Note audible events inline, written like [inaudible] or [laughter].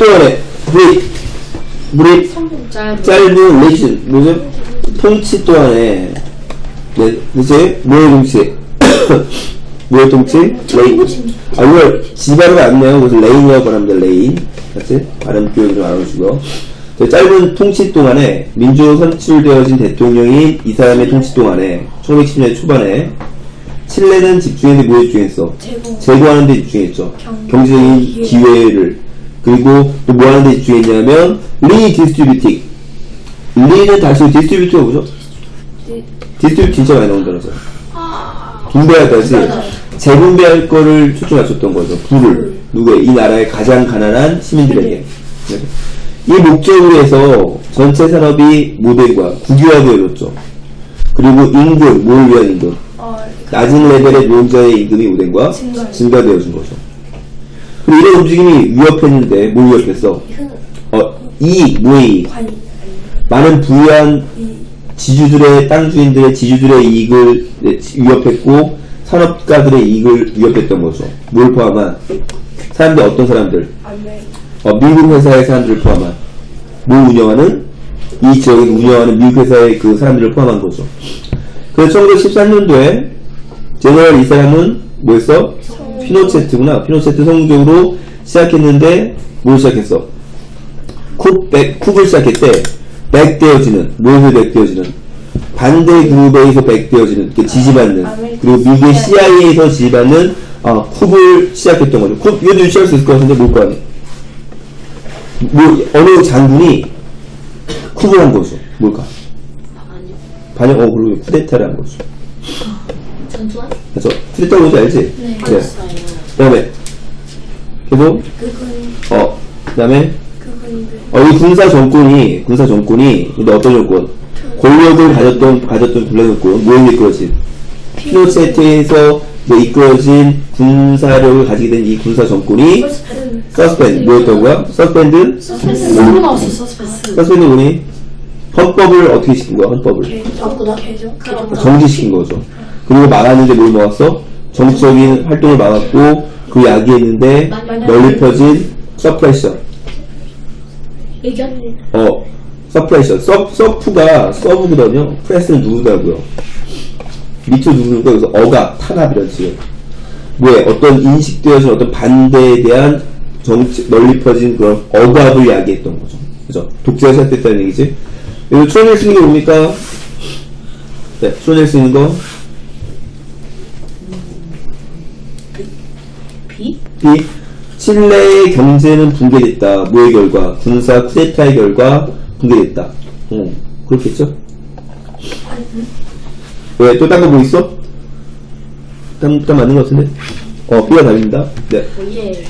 또 하나 브릿 브릿 짧은 레이슨 뭐죠? 통치 또한에 네, 통치? [coughs] 뭐의 통치? 레인 아 이걸 지발을 안 내요 그래서 레인이라고 말합니다 레인 같이 발음 교육 좀 알아주시고요 저 짧은 통치 동안에 민주로 선출되어진 대통령이 이 사람의 통치 동안에 1910년대 초반에 칠레는 집중했는데 뭐에 집중했어? 제공 제거하는 데 집중했죠. 경- 경제적인 기회. 기회를. 그리고 또 뭐 하는 데 집중했냐면, 리디스트리뷰팅. 리는 다시 디스트리뷰트가 뭐죠? 네. 디스트리뷰트 진짜 많이 나온 단어죠. 분배할 것이 재분배할 거를 초점 맞췄던 거죠. 부를. 누구의? 이 나라의 가장 가난한 시민들에게. 네. 이 목적으로 해서 전체 산업이 모델과 국유화되어졌죠. 그리고 임금, 뭘 위한 임금? 어, 낮은 레벨의 노동자의 임금이 증가. 증가되어진 거죠. 이런 움직임이 위협했는데 뭘 위협했어? 흔 어, 이익, 이익? 관 많은 부유한 이 지주들의 땅 주인들의 지주들의 이익을 네, 위협했고 산업가들의 이익을 위협했던 거죠. 뭘 포함한 사람들 어떤 사람들? 어, 미국 회사의 사람들을 포함한 뭘 운영하는 이 지역에 운영하는 미국 회사의 그 사람들을 포함한 거죠. 그래서 1913년도에 제너럴 이 사람은 뭐였어? 피노체트구나. 피노체트 성공적으로 시작했는데 뭘 시작했어? 쿱, 백, 쿱을 시작했대. 백되어지는 무엇을 백되어지는 반대 그룹에서 백되어지는 그 지지받는 그리고 미국의 CIA에서 지지받는 어, 쿱을 시작했던 거죠. 쿱 이것도 유치할 수 있을 것 같은데 뭘거 아니야? 뭐 어느 장군이 쿱을 한 거죠. 뭘까? 아니요 반영 어 그리고 쿠데타를 한 거죠. 전투한 그래서 쿠데타 뭔지 알지? 네 네. 그 다음에 계속 그분 어 그다음에 어, 이 군사 정권이, 군사 정권이, 근데 어떤 정권? 권력을 가졌던, 가졌던 군사 정권, 뭐에 이끌어진? 피노체트에서 이제 이끌어진 군사력을 가지게 된 이 군사 정권이 서스펜 서스펜드, 뭐였던 거야? 서스펜드? 서스펜스 새로 나왔어 서스펜스 서스펜드 군이 헌법을 어떻게 시킨 거야, 헌법을? 개정 개정 개정 정지시킨 거죠. 그리고 막았는데 뭘 막았어? 정치적인 활동을 막았고, 그 야기했는데 널리 퍼진 서프레션. 어, 서프레션. 서, 서프가 서브거든요. 프레스는 누르다고요. 밑으로 누르는 거, 그래서 억압, 탄압이란 지금. 왜, 어떤 인식되어진 어떤 반대에 대한 정치, 널리 퍼진 그런 억압을 야기했던 거죠. 그죠? 독재가 시작됐다는 얘기지. 그리고 추론할 수 있는 게 뭡니까? 네, 추론할 수 있는 거. B. 칠레의 경제는 붕괴됐다. 뭐의 결과? 군사 쿠데타의 결과 붕괴됐다. 어, 그렇겠죠? 왜? 또 딴 거 뭐 있어? 딴, 딴 맞는 거 같은데? 어, B가 답입니다. 네. 예